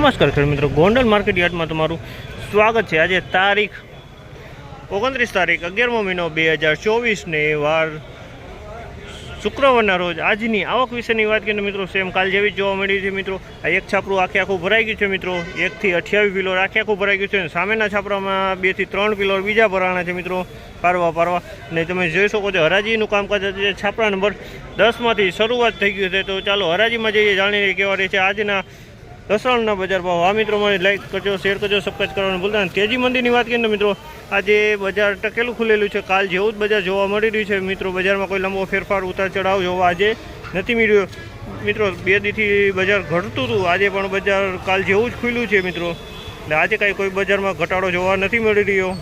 નમસ્કાર ખેડૂત મિત્રો, ગોંડલ માર્કેટ યાર્ડમાં તમારું સ્વાગત છે. આજે તારીખ ઓગણત્રીસ તારીખ, અગિયારમો મહિનો બે હજાર ચોવીસને વાર શુક્રવારના રોજ આજની આવક વિશેની વાત કરીએ તો મિત્રો, સેમ કાલ જેવી જોવા મળી છે મિત્રો. આ એક છાપરું આખે આખું ભરાઈ ગયું છે મિત્રો. એકથી અઠ્યાવીસ પિલોર આખે આખું ભરાઈ ગયું છે અને સામેના છાપરામાં બેથી ત્રણ પિલોર બીજા ભરાણા છે મિત્રો, પારવા પારવા. ને તમે જોઈ શકો છો, હરાજીનું કામકાજ આજે છાપરા નંબર દસમાંથી શરૂઆત થઈ ગયું છે. તો ચાલો હરાજીમાં જઈએ, જાણીએ કેવા રહે છે. આજના લસણના બજાર ભાવ. આ મિત્રો મને લાઈક કરજો શેર કરજો સબસ્ક્રાઈબ કરવાનું ભૂલતા નહીં. તેજી મંદિરની વાત કરીએ મિત્રો, આજે બજાર ટકેલું ખુલેલું છે. કાલ જેવું જ બજાર જોવા મળી રહ્યું છે. મિત્રો, બજારમાં કોઈ લંબો ફેરફાર, ઉતાર ચઢાવ જોવા આજે નથી મળ્યો. મિત્રો, બે દીથી બજાર ઘટતું હતું. આજે પણ બજાર કાલ જેવું જ ખુલ્યું છે, મિત્રો. એટલે આજે કાંઈ કોઈ બજારમાં ઘટાડો જોવા નથી મળી રહ્યો.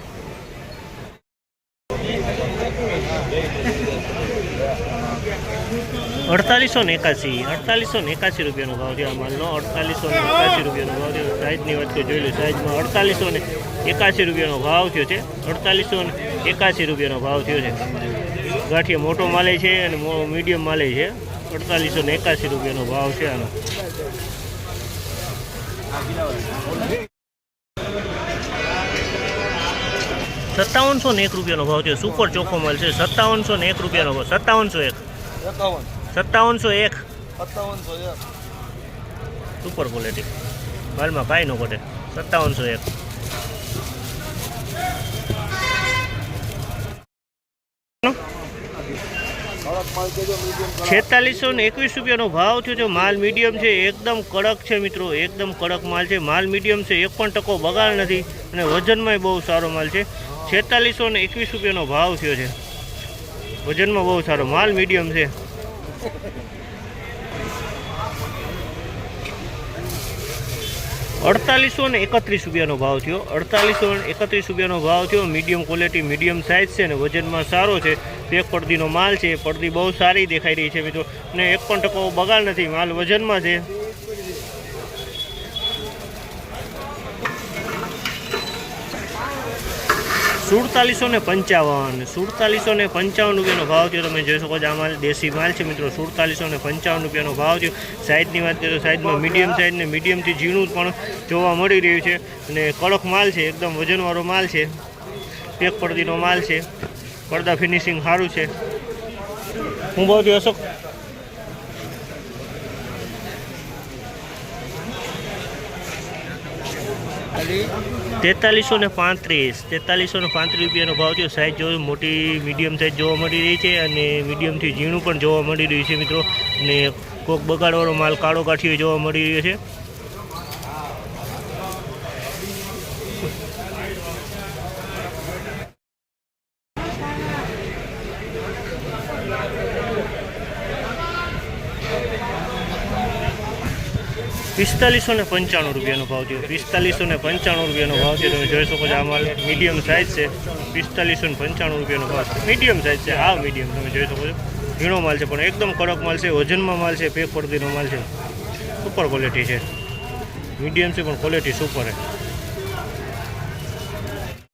અડતાલીસો ને એકાસી અડતાલીસો ને એકાસી રૂપિયાનો ભાવ થયો આ માલનો. અડતાલીસો ને એકાસી રૂપિયાનો ભાવ થયો સાઈઝની વાત જોઈ લો, સાઈઝમાં અડતાલીસો ને એકાસી રૂપિયાનો ભાવ થયો છે. અડતાલીસો ને એકાસી રૂપિયાનો ભાવ થયો છે. ગાંઠિયા મોટો માલે છે અને મીડિયમ માલે છે. અડતાલીસો ને એકાસી રૂપિયાનો ભાવ છે આનો. સત્તાવનસો ને એક રૂપિયાનો ભાવ છે સુપર ચોખ્ખો માલ છે. સત્તાવનસો ને એક રૂપિયાનો ભાવ. સત્તાવનસો એક. સત્તાવનસો એક. સુપર ક્વોલિટી માલમાં કાંઈ ન ઘટે. સત્તાવનસો એક. છેતાલીસો ને એકવીસ રૂપિયાનો ભાવ થયો છે. માલ મીડિયમ છે. એકદમ કડક છે મિત્રો. એકદમ કડક માલ છે. માલ મીડિયમ છે. એક પણ ટકો બગાડ નથી. અને વજનમાંય બહુ સારો માલ છે. છેતાલીસો ને એકવીસ રૂપિયાનો ભાવ થયો છે. વજનમાં બહુ સારો માલ મીડિયમ છે. અડતાલીસો ને એકત્રીસ રૂપિયાનો ભાવ થયો. અડતાલીસો ને એકત્રીસ રૂપિયાનો ભાવ થયો. મીડિયમ ક્વોલિટી, મીડિયમ સાઇઝ છે ને વજનમાં સારો છે. પેક પડદીનો માલ છે. પડદી બહુ સારી દેખાઈ રહી છે મિત્રો. અને એક પણ ટકો બગાડ નથી. માલ વજનમાં છે. સુડતાલીસો ને પંચાવન. સુડતાલીસો ને પંચાવન રૂપિયાનો ભાવ થયો. તમે જોઈ શકો છો આ માલ દેશી માલ છે મિત્રો. સુડતાલીસો ને પંચાવન રૂપિયાનો ભાવ થયો. સાઈઝની વાત કરીએ તો સાઈઝમાં મીડિયમ સાઇઝ ને મીડિયમથી ઝીણું પણ જોવા મળી રહ્યું છે. અને કડક માલ છે, એકદમ વજનવાળો માલ છે. પેક પડદીનો માલ છે. પડદા ફિનિશિંગ સારું છે. હું બહુ અશોક તેતાલીસો ને પાંત્રીસ. તેતાલીસો ને પાંત્રીસ રૂપિયાનો ભાવ થયો. સાઇઝ જો મોટી મીડિયમ સાઈઝ જોવા મળી રહી છે અને મીડિયમથી ઝીણું પણ જોવા મળી રહ્યું છે મિત્રો. અને કોક બગાડવાળો માલ કાળો કાઠીઓ જોવા મળી રહ્યો છે. પિસ્તાલીસો ને પંચાણું રૂપિયાનો ભાવ થયો. પિસ્તાલીસો ને પંચાણું રૂપિયાનો ભાવ છે તમે જોઈ શકો છો, આ માલ મીડિયમ સાઇઝ છે. પિસ્તાલીસો ને પંચાણું રૂપિયાનો ભાવ છે. મીડિયમ સાઇઝ છે. હા, મીડિયમ. તમે જોઈ શકો છો. ઝીણો માલ છે, પણ એકદમ કડક માલ છે. વજનમાં માલ છે પેક પડતીનો માલ છે. સુપર ક્વોલિટી છે. મીડિયમ છે, પણ ક્વોલિટી સુપર છે.